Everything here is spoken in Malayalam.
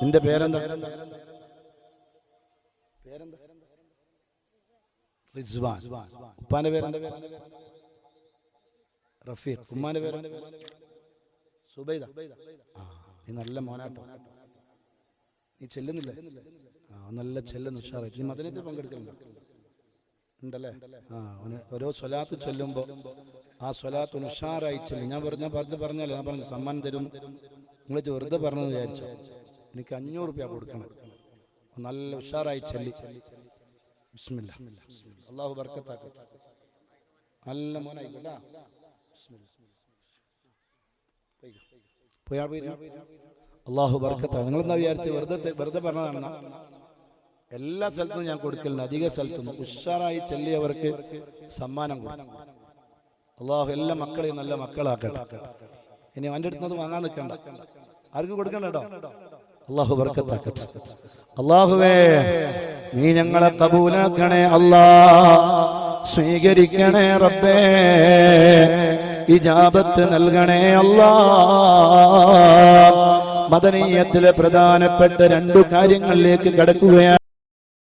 നിന്റെ പേരെന്താ? റിസ്വാൻ. ഉപ്പാന്റെ പേരെന്താ റഫീഖ്. ഉമ്മാന്റെ പേര്? സുബൈദ. ആ നീ നല്ല മോനാട്ടോ. നീ ചെല്ലുന്നില്ലേ? ആ നല്ല ചെല്ലുന്നു ഉഷാറായി. നീ മദനത്തിൽ പങ്കെടുക്കുന്നുണ്ടോ? ഉണ്ടല്ലേ? ആ ഓരോ സ്വലാത്ത് ചെല്ലുമ്പോൾ ആ സ്വലാത്ത് ഉഷാറായി ചെല്ലും. ഞാൻ പറഞ്ഞ പറഞ്ഞു പറഞ്ഞല്ലോ ഞാൻ പറഞ്ഞു സമ്മാനം തരും. നിങ്ങൾ വെറുതെ പറഞ്ഞെന്ന് വിചാരിച്ചു? എനിക്ക് അഞ്ഞൂറ് റുപ്യ കൊടുക്കണം. നല്ല ഉഷാറായി ചെല്ലി. ബിസ്മില്ല. അള്ളാഹു ബർക്കത്താക്കട്ടെ. നല്ല മോനായിക്കോട്ടാ പോയാ പോയി അള്ളാഹു വിചാരിച്ച്? വെറുതെ വെറുതെ പറഞ്ഞതാണ് എല്ലാ സ്ഥലത്തും ഞാൻ കൊടുക്കലുണ്ട്. അധിക സ്ഥലത്തും ഉഷാറായി ചെല്ലിയവർക്ക് സമ്മാനം കൊടുക്കും. അള്ളാഹു എല്ലാ മക്കളെയും നല്ല മക്കളാക്കട്ടെ. ഇനി അവന്റെ അടുത്ത് വാങ്ങാൻ നിൽക്കണ്ട. ആർക്കും കൊടുക്കണ്ട കേട്ടോ. അള്ളാഹു ബർക്കത്താക്കട്ടെ അള്ളാഹുവേ നീ ഞങ്ങളെ കബൂലാക്കണേ അല്ലാ. സ്വീകരിക്കണേ റബ്ബേ. ഇജാബത്ത് നൽകണേ അല്ലാ. മദനീയത്തിലെ പ്രധാനപ്പെട്ട രണ്ടു കാര്യങ്ങളിലേക്ക് കടക്കുകയാണ്.